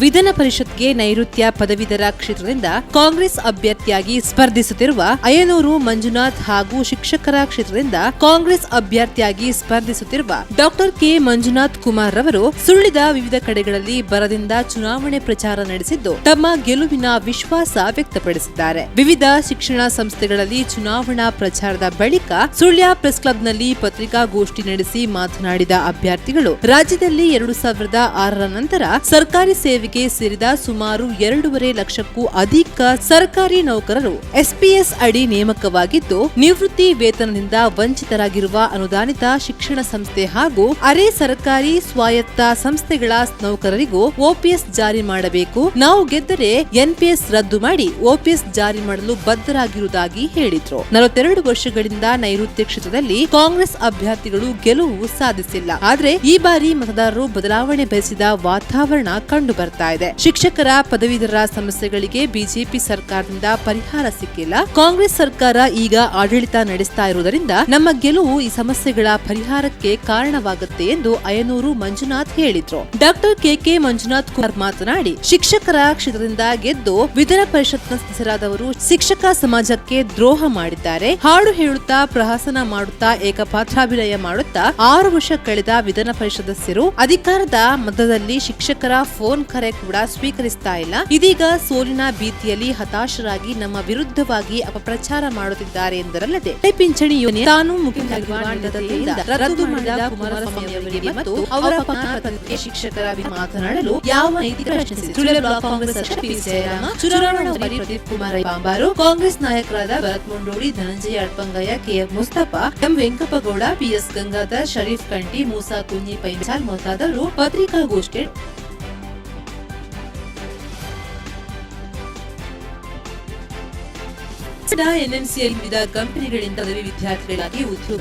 ವಿಧಾನ ಪರಿಷತ್ಗೆ ನೈಋತ್ಯ ಪದವೀಧರ ಕ್ಷೇತ್ರದಿಂದ ಕಾಂಗ್ರೆಸ್ ಅಭ್ಯರ್ಥಿಯಾಗಿ ಸ್ಪರ್ಧಿಸುತ್ತಿರುವ ಅಯ್ಯನೂರು ಮಂಜುನಾಥ್ ಹಾಗೂ ಶಿಕ್ಷಕರ ಕ್ಷೇತ್ರದಿಂದ ಕಾಂಗ್ರೆಸ್ ಅಭ್ಯರ್ಥಿಯಾಗಿ ಸ್ಪರ್ಧಿಸುತ್ತಿರುವ ಡಾಕ್ಟರ್ ಕೆ ಮಂಜುನಾಥ್ ಕುಮಾರ್ ರವರು ಸುಳ್ಳಿದ ವಿವಿಧ ಕಡೆಗಳಲ್ಲಿ ಬರದಿಂದ ಚುನಾವಣೆ ಪ್ರಚಾರ ನಡೆಸಿದ್ದು ತಮ್ಮ ಗೆಲುವಿನ ವಿಶ್ವಾಸ ವ್ಯಕ್ತಪಡಿಸಿದ್ದಾರೆ. ವಿವಿಧ ಶಿಕ್ಷಣ ಸಂಸ್ಥೆಗಳಲ್ಲಿ ಚುನಾವಣಾ ಪ್ರಚಾರದ ಬಳಿಕ ಸುಳ್ಯ ಪ್ರೆಸ್ ಕ್ಲಬ್ನಲ್ಲಿ ಪತ್ರಿಕಾಗೋಷ್ಠಿ ನಡೆಸಿ ಮಾತನಾಡಿದ ಅಭ್ಯರ್ಥಿಗಳು, ರಾಜ್ಯದಲ್ಲಿ ಎರಡು ಸಾವಿರದ ಆರರ ನಂತರ ಸರ್ಕಾರಿ ಸೇವೆಗೆ ಸೇರಿದ ಸುಮಾರು ಎರಡೂವರೆ ಲಕ್ಷಕ್ಕೂ ಅಧಿಕ ಸರ್ಕಾರಿ ನೌಕರರು ಎಸ್ಪಿಎಸ್ ಅಡಿ ನೇಮಕವಾಗಿದ್ದು, ನಿವೃತ್ತಿ ವೇತನದಿಂದ ವಂಚಿತರಾಗಿರುವ ಅನುದಾನಿತ ಶಿಕ್ಷಣ ಸಂಸ್ಥೆ ಹಾಗೂ ಅರೆ ಸರ್ಕಾರಿ ಸ್ವಾಯತ್ತ ಸಂಸ್ಥೆಗಳ ನೌಕರರಿಗೂ ಓಪಿಎಸ್ ಜಾರಿ ಮಾಡಬೇಕು. ನಾವು ಗೆದ್ದರೆ ಎನ್ಪಿಎಸ್ ರದ್ದು ಮಾಡಿ ಓಪಿಎಸ್ ಜಾರಿ ಮಾಡಲು ಬದ್ಧರಾಗಿರುವುದಾಗಿ ಹೇಳಿದ್ರು. ನಲವತ್ತೆರಡು ವರ್ಷಗಳಿಂದ ನೈಋತ್ಯ ಕ್ಷೇತ್ರದಲ್ಲಿ ಕಾಂಗ್ರೆಸ್ ಅಭ್ಯರ್ಥಿಗಳು ಗೆಲುವು ಸಾಧಿಸಿಲ್ಲ. ಆದರೆ ಈ ಬಾರಿ ಮತದಾರರು ಬದಲಾವಣೆ ಬಯಸಿದ ವಾತಾವರಣ ಕಂಡು ಬರ್ತಾ ಇದೆ. ಶಿಕ್ಷಕರ ಪದವೀಧರರ ಸಮಸ್ಯೆಗಳಿಗೆ ಬಿಜೆಪಿ ಸರ್ಕಾರದಿಂದ ಪರಿಹಾರ ಸಿಕ್ಕಿಲ್ಲ. ಕಾಂಗ್ರೆಸ್ ಸರ್ಕಾರ ಈಗ ಆಡಳಿತ ನಡೆಸ್ತಾ ಇರುವುದರಿಂದ ನಮ್ಮ ಗೆಲುವು ಈ ಸಮಸ್ಯೆಗಳ ಪರಿಹಾರಕ್ಕೆ ಕಾರಣವಾಗುತ್ತೆ ಎಂದು ಅಯನೂರು ಮಂಜುನಾಥ್ ಹೇಳಿದ್ರು. ಡಾಕ್ಟರ್ ಕೆಕೆ ಮಂಜುನಾಥ್ ಕುಮಾರ್ ಮಾತನಾಡಿ, ಶಿಕ್ಷಕರ ಕ್ಷೇತ್ರದಿಂದ ಗೆದ್ದು ವಿಧಾನ ಪರಿಷತ್ನ ಸದಸ್ಯರಾದವರು ಶಿಕ್ಷಕ ಸಮಾಜಕ್ಕೆ ದ್ರೋಹ ಮಾಡಿದ್ದಾರೆ. ಹಾಡು ಹೇಳುತ್ತಾ, ಪ್ರಹಸನ ಮಾಡುತ್ತಾ, ಏಕಪಾತ್ರಾಭಿನಯ ಮಾಡುತ್ತಾ, ಆರು ವರ್ಷ ಕಳೆದ ವಿಧಾನ ಪರಿಷತ್ ಸದಸ್ಯರು ಅಧಿಕಾರದ ಮತದಲ್ಲಿ ಶಿಕ್ಷಕರ ಫೋನ್ ಕರೆ ಕೂಡ ಸ್ವೀಕರಿಸ್ತಾ ಇಲ್ಲ. ಇದೀಗ ಸೋಲಿನ ಭೀತಿಯಲ್ಲಿ ಹತಾಶರಾಗಿ ನಮ್ಮ ವಿರುದ್ಧವಾಗಿ ಅಪಪ್ರಚಾರ ಮಾಡುತ್ತಿದ್ದಾರೆ ಎಂದರಲ್ಲದೆ ಪಿಂಚಣಿ ಯೋಜನೆ ತಾನು ರದ್ದು ಮತ್ತು ಶಿಕ್ಷಕರ ಮಾತನಾಡಲು ಯಾವ ಬಾಂಬಾರು ಕಾಂಗ್ರೆಸ್ ನಾಯಕರಾದ Bharath Mundodi, Dhananjaya Adpangaya KF Mustafa, M Venkappagowda PS Gangadhar, Sharif Kanti, Moosa Kunji Painchal ಮೊದಲಾದವರು ಪತ್ರಿಕಾಗೋಷ್ಠಿ ಎನ್ಎಂಸಿಯಲ್ಲಿ ವಿವಿಧ ಕಂಪನಿಗಳಿಂದ ಪದವಿ ವಿದ್ಯಾರ್ಥಿಗಳಾಗಿ ಉದ್ಯೋಗ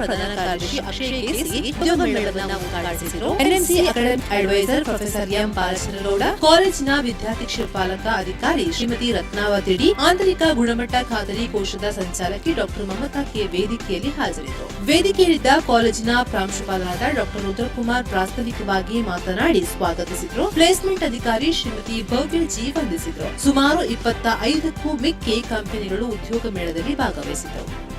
ಪ್ರಧಾನ ಕಾರ್ಯದರ್ಶಿ ಅಕ್ಷಯ್ ಕೆಸಿ ಉದ್ಯೋಗ ಮೇಳವನ್ನು ಉದ್ಘಾಟಿಸಿದರು. NMC academic advisor professor M Balachandragowda ಕಾಲೇಜಿನ ವಿದ್ಯಾರ್ಥಿ ಕ್ಷೇತ್ರಪಾಲಕ ಅಧಿಕಾರಿ ಶ್ರೀಮತಿ ರತ್ನಾವತಿ ಡಿ ಆಂತರಿಕ ಗುಣಮಟ್ಟ ಖಾತರಿ ಕೋಶದ ಸಂಚಾಲಕಿ ಡಾಕ್ಟರ್ ಮಮತಾ ಕೆ ವೇದಿಕೆಯಲ್ಲಿ ಹಾಜರಿದ್ದರು. ವೇದಿಕೆಯಲ್ಲಿದ್ದ ಕಾಲೇಜಿನ ಪ್ರಾಂಶುಪಾಲರಾದ ಡಾಕ್ಟರ್ ರುದ್ರಕುಮಾರ್ ಪ್ರಾಸ್ತಾವಿಕವಾಗಿ ಮಾತನಾಡಿ ಸ್ವಾಗತಿಸಿದ್ರು. ಪ್ಲೇಸ್ಮೆಂಟ್ ಅಧಿಕಾರಿ ಶ್ರೀಮತಿ ಭವ್ಯ ಜಿ ವಂದಿಸಿದ್ರು ಸುಮಾರು ಇಪ್ಪತ್ತ ಐದಕ್ಕೂ ಮಿಕ್ಕಿ ಕಂಪನಿಗಳು ಉದ್ಯೋಗ ಮೇಳದಲ್ಲಿ ಭಾಗವಹಿಸಿದ್ದವು.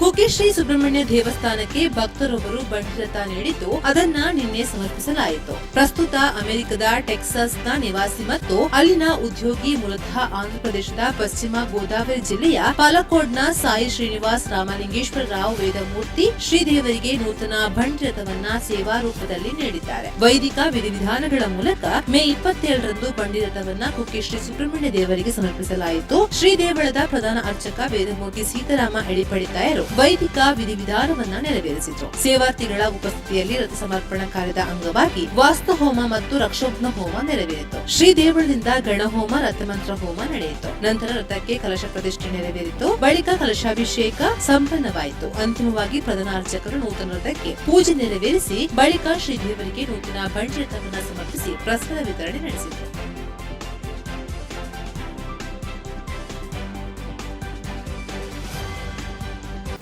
ಕುಕ್ಕೆಶ್ರೀ ಸುಬ್ರಹ್ಮಣ್ಯ ದೇವಸ್ಥಾನಕ್ಕೆ ಭಕ್ತರೊಬ್ಬರು ಬಂಡಿರಥ ನೀಡಿದ್ದು, ಅದನ್ನ ನಿನ್ನೆ ಸಮರ್ಪಿಸಲಾಯಿತು. ಪ್ರಸ್ತುತ ಅಮೆರಿಕದ ಟೆಕ್ಸಾಸ್ನ ನಿವಾಸಿ ಮತ್ತು ಅಲ್ಲಿನ ಉದ್ಯೋಗಿ ಮೂಲತಃ ಆಂಧ್ರಪ್ರದೇಶದ ಪಶ್ಚಿಮ ಗೋದಾವರಿ ಜಿಲ್ಲೆಯ ಪಾಲಕೋಡ್ನ ಸಾಯಿ ಶ್ರೀನಿವಾಸ್ ರಾಮಲಿಂಗೇಶ್ವರ ರಾವ್ ವೇದಮೂರ್ತಿ ಶ್ರೀದೇವರಿಗೆ ನೂತನ ಭಂಡಿರಥವನ್ನ ಸೇವಾ ರೂಪದಲ್ಲಿ ನೀಡಿದ್ದಾರೆ. ವೈದಿಕ ವಿಧಿವಿಧಾನಗಳ ಮೂಲಕ ಮೇ ಇಪ್ಪತ್ತೇಳರಂದು ಬಂಡಿರಥವನ್ನ ಕುಕ್ಕೆ ಶ್ರೀ ಸುಬ್ರಹ್ಮಣ್ಯ ದೇವರಿಗೆ ಸಮರ್ಪಿಸಲಾಯಿತು. ಶ್ರೀದೇವಳದ ಪ್ರಧಾನ ಅರ್ಚಕ ವೇದಮೂರ್ತಿ ಸೀತಾರಾಮ ಎಡಿಪಡಿತಾಯರು ವೈದಿಕ ವಿಧಿವಿಧಾನವನ್ನ ನೆರವೇರಿಸಿದ್ರು. ಸೇವಾರ್ಥಿಗಳ ಉಪಸ್ಥಿತಿಯಲ್ಲಿ ರಥ ಸಮರ್ಪಣಾ ಕಾರ್ಯದ ಅಂಗವಾಗಿ ವಾಸ್ತು ಹೋಮ ಮತ್ತು ರಕ್ಷೋಘ್ನ ಹೋಮ ನೆರವೇರಿತು. ಶ್ರೀ ದೇವಳದಿಂದ ಗಣಹೋಮ, ರಥಮಂತ್ರ ಹೋಮ ನಡೆಯಿತು. ನಂತರ ರಥಕ್ಕೆ ಕಲಶ ಪ್ರತಿಷ್ಠೆ ನೆರವೇರಿತು. ಬಳಿಕ ಕಲಶಾಭಿಷೇಕ ಸಂಪನ್ನವಾಯಿತು. ಅಂತಿಮವಾಗಿ ಪ್ರಧಾನಾರ್ಚಕರು ನೂತನ ರಥಕ್ಕೆ ಪೂಜೆ ನೆರವೇರಿಸಿ, ಬಳಿಕ ಶ್ರೀದೇವರಿಗೆ ನೂತನ ಬಂಡಿ ರಥವನ್ನು ಸಮರ್ಪಿಸಿ ಪ್ರಸಾದ ವಿತರಣೆ ನಡೆಸಿದರು.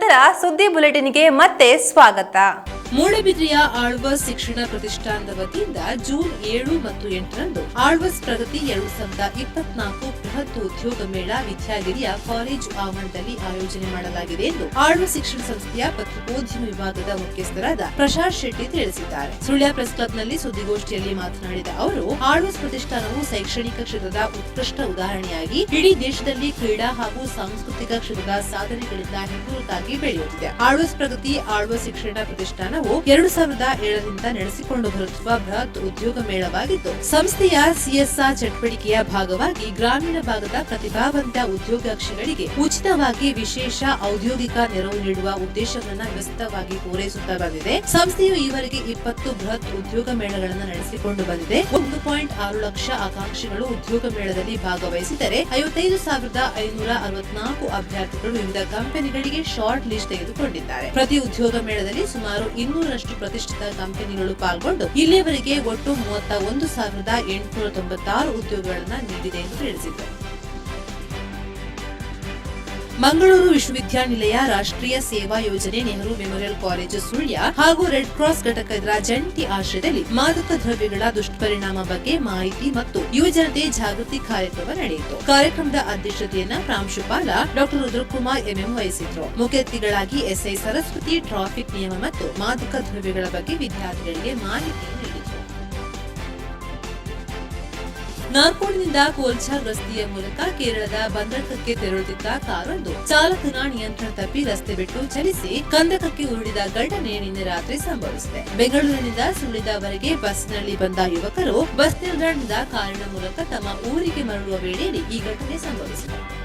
ನಂತರ ಸುದ್ದಿ ಬುಲೆಟಿನ್ಗೆ ಮತ್ತೆ ಸ್ವಾಗತ. ಮೂಡಬಿದ್ರೆಯ ಆಳ್ವಸ್ ಶಿಕ್ಷಣ ಪ್ರತಿಷ್ಠಾನದ ವತಿಯಿಂದ ಜೂನ್ ಏಳು ಮತ್ತು ಎಂಟರಂದು ಆಳ್ವಸ್ ಪ್ರಗತಿ ಎರಡು ಸಾವಿರದ ಇಪ್ಪತ್ನಾಲ್ಕು ಬೃಹತ್ ಉದ್ಯೋಗ ಮೇಳ ವಿದ್ಯಾಗಿರಿಯ ಕಾಲೇಜು ಆವರಣದಲ್ಲಿ ಆಯೋಜನೆ ಮಾಡಲಾಗಿದೆ ಎಂದು ಆಳ್ವ ಶಿಕ್ಷಣ ಸಂಸ್ಥೆಯ ಪತ್ರಿಕೋದ್ಯಮ ವಿಭಾಗದ ಮುಖ್ಯಸ್ಥರಾದ ಪ್ರಶಾಂತ್ ಶೆಟ್ಟಿ ತಿಳಿಸಿದ್ದಾರೆ. ಸುಳ್ಯ ಪ್ರೆಸ್ ಕ್ಲಬ್ನಲ್ಲಿ ಸುದ್ದಿಗೋಷ್ಠಿಯಲ್ಲಿ ಮಾತನಾಡಿದ ಅವರು ಆಳ್ವಸ್ ಪ್ರತಿಷ್ಠಾನವು ಶೈಕ್ಷಣಿಕ ಕ್ಷೇತ್ರದ ಉತ್ಕೃಷ್ಟ ಉದಾಹರಣೆಯಾಗಿ ಇಡೀ ದೇಶದಲ್ಲಿ ಕ್ರೀಡಾ ಹಾಗೂ ಸಾಂಸ್ಕೃತಿಕ ಕ್ಷೇತ್ರದ ಸಾಧನೆಗಳಿಂದ ಹೆಗ್ಗುರುತಾಗಿ ಬೆಳೆಯುತ್ತಿದೆ. ಆಳ್ವಸ್ ಪ್ರಗತಿ, ಆಳ್ವ ಶಿಕ್ಷಣ ಪ್ರತಿಷ್ಠಾನವು ಎರಡು ಸಾವಿರದ ಏಳರಿಂದ ನಡೆಸಿಕೊಂಡು ಬರುತ್ತಿರುವ ಬೃಹತ್ ಉದ್ಯೋಗ ಮೇಳವಾಗಿದ್ದು, ಸಂಸ್ಥೆಯ ಸಿಎಸ್ಆರ್ ಚಟುವಟಿಕೆಯ ಭಾಗವಾಗಿ ಗ್ರಾಮೀಣ ಭಾಗದ ಪ್ರತಿಭಾವಂತ ಉದ್ಯೋಗಾಕ್ಷಿಗಳಿಗೆ ಉಚಿತವಾಗಿ ವಿಶೇಷ ಔದ್ಯೋಗಿಕ ನೆರವು ನೀಡುವ ಉದ್ದೇಶವನ್ನು ವ್ಯಸ್ತವಾಗಿ ಪೂರೈಸುತ್ತಾ ಬಂದಿದೆ. ಸಂಸ್ಥೆಯು ಈವರೆಗೆ ಇಪ್ಪತ್ತು ಬೃಹತ್ ಉದ್ಯೋಗ ಮೇಳಗಳನ್ನು ನಡೆಸಿಕೊಂಡು ಬಂದಿದೆ. ಒಂದು ಪಾಯಿಂಟ್ ಆರು ಲಕ್ಷ ಆಕಾಂಕ್ಷಿಗಳು ಉದ್ಯೋಗ ಮೇಳದಲ್ಲಿ ಭಾಗವಹಿಸಿದರೆ, ಐವತ್ತೈದು ಸಾವಿರದ ಐನೂರ ಅರವತ್ನಾಲ್ಕು ಅಭ್ಯರ್ಥಿಗಳು ವಿವಿಧ ಕಂಪನಿಗಳಿಗೆ ಶಾರ್ಟ್ ಲಿಸ್ಟ್ ತೆಗೆದುಕೊಂಡಿದ್ದಾರೆ. ಪ್ರತಿ ಉದ್ಯೋಗ ಮೇಳದಲ್ಲಿ ಸುಮಾರು ಇನ್ನೂರಷ್ಟು ಪ್ರತಿಷ್ಠಿತ ಕಂಪನಿಗಳು ಪಾಲ್ಗೊಂಡು ಇಲ್ಲಿಯವರೆಗೆ ಒಟ್ಟು ಮೂವತ್ತ ಒಂದು ಸಾವಿರದ ಎಂಟುನೂರ ತೊಂಬತ್ತಾರು ಉದ್ಯೋಗಗಳನ್ನು ನೀಡಿದೆ ಎಂದು ತಿಳಿಸಿದರು. ಮಂಗಳೂರು ವಿಶ್ವವಿದ್ಯಾನಿಲಯ ರಾಷ್ಟ್ರೀಯ ಸೇವಾ ಯೋಜನೆ ನೆಹರು ಮೆಮೋರಿಯಲ್ ಕಾಲೇಜು ಸುಳ್ಯ ಹಾಗೂ ರೆಡ್ ಕ್ರಾಸ್ ಘಟಕದ ಜಂಟಿ ಆಶ್ರಯದಲ್ಲಿ ಮಾದಕ ದ್ರವ್ಯಗಳ ದುಷ್ಪರಿಣಾಮ ಬಗ್ಗೆ ಮಾಹಿತಿ ಮತ್ತು ಯುವಜನತೆ ಜಾಗೃತಿ ಕಾರ್ಯಕ್ರಮ ನಡೆಯಿತು. ಕಾರ್ಯಕ್ರಮದ ಅಧ್ಯಕ್ಷತೆಯನ್ನ ಪ್ರಾಂಶುಪಾಲ ಡಾಕ್ಟರ್ ರುದ್ರಕುಮಾರ್ ಎಂಎಂ ವಹಿಸಿದ್ರು. ಮುಖ್ಯ ಅತಿಥಿಗಳಾಗಿ ಎಸ್ಐ ಸರಸ್ವತಿ, ಟ್ರಾಫಿಕ್ ನಿಯಮ ಮತ್ತು ಮಾದಕ ದ್ರವ್ಯಗಳ ಬಗ್ಗೆ ವಿದ್ಯಾರ್ಥಿಗಳಿಗೆ ಮಾಹಿತಿ ನಾರ್ಕೋಡ್ನಿಂದ ಕೋಲ್ಚಾರ್ ರಸ್ತೆಯ ಮೂಲಕ ಕೇರಳದ ಬಂದರಕಕ್ಕೆ ತೆರಳುತ್ತಿದ್ದ ಕಾರೊಂದು ಚಾಲಕನ ನಿಯಂತ್ರಣ ತಪ್ಪಿ ರಸ್ತೆ ಬಿಟ್ಟು ಚಲಿಸಿ ಕಂದಕಕ್ಕೆ ಉರುಳಿದ ಘಟನೆ ನಿನ್ನೆ ರಾತ್ರಿ ಸಂಭವಿಸಿದೆ. ಬೆಂಗಳೂರಿನಿಂದ ಸುಳಿದವರೆಗೆ ಬಸ್ನಲ್ಲಿ ಬಂದ ಯುವಕರು ಬಸ್ ನಿಲ್ದಾಣದ ಕಾರಿನ ಮೂಲಕ ತಮ್ಮ ಊರಿಗೆ ಮರಳುವ ವೇಳೆಯಲ್ಲಿ ಈ ಘಟನೆ ಸಂಭವಿಸಿದೆ.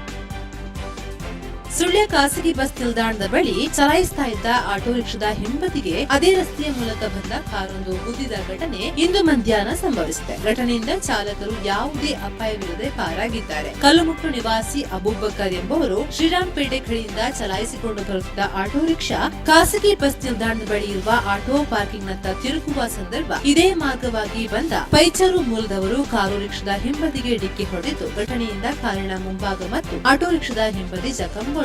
ಸುಳ್ಯ ಖಾಸಗಿ ಬಸ್ ನಿಲ್ದಾಣದ ಬಳಿ ಚಲಾಯಿಸ್ತಾ ಇದ್ದ ಆಟೋ ರಿಕ್ಷಾದ ಹಿಂಬದಿಗೆ ಅದೇ ರಸ್ತೆಯ ಮೂಲಕ ಬಂದ ಕಾರೊಂದು ಗುದ್ದಿದ ಘಟನೆ ಇಂದು ಮಧ್ಯಾಹ್ನ ಸಂಭವಿಸಿದೆ. ಘಟನೆಯಿಂದ ಚಾಲಕರು ಯಾವುದೇ ಅಪಾಯವಿಲ್ಲದೆ ಪಾರಾಗಿದ್ದಾರೆ. ಕಲ್ಲುಮುಟ್ಟು ನಿವಾಸಿ ಅಬೂಬಕರ್ ಎಂಬುವರು ಶ್ರೀರಾಮ್ಪೇಟೆ ಕಡೆಯಿಂದ ಚಲಾಯಿಸಿಕೊಂಡು ಬರುತ್ತಿದ್ದ ಆಟೋ ರಿಕ್ಷಾ ಖಾಸಗಿ ಬಸ್ ನಿಲ್ದಾಣದ ಬಳಿ ಇರುವ ಆಟೋ ಪಾರ್ಕಿಂಗ್ ನತ್ತ ತಿರುಗುವ ಸಂದರ್ಭ ಇದೇ ಮಾರ್ಗವಾಗಿ ಬಂದ ಪೈಚರು ಮೂಲದವರು ಕಾರು ರಿಕ್ಷಾದ ಹಿಂಬದಿಗೆ ಡಿಕ್ಕಿ ಹೊಡೆದು ಘಟನೆಯಿಂದ ಕಾರಿನ ಮುಂಭಾಗ ಮತ್ತು ಆಟೋ ರಿಕ್ಷಾದ ಹಿಂಬದಿ ಜಖಂಗೊಂಡಿದೆ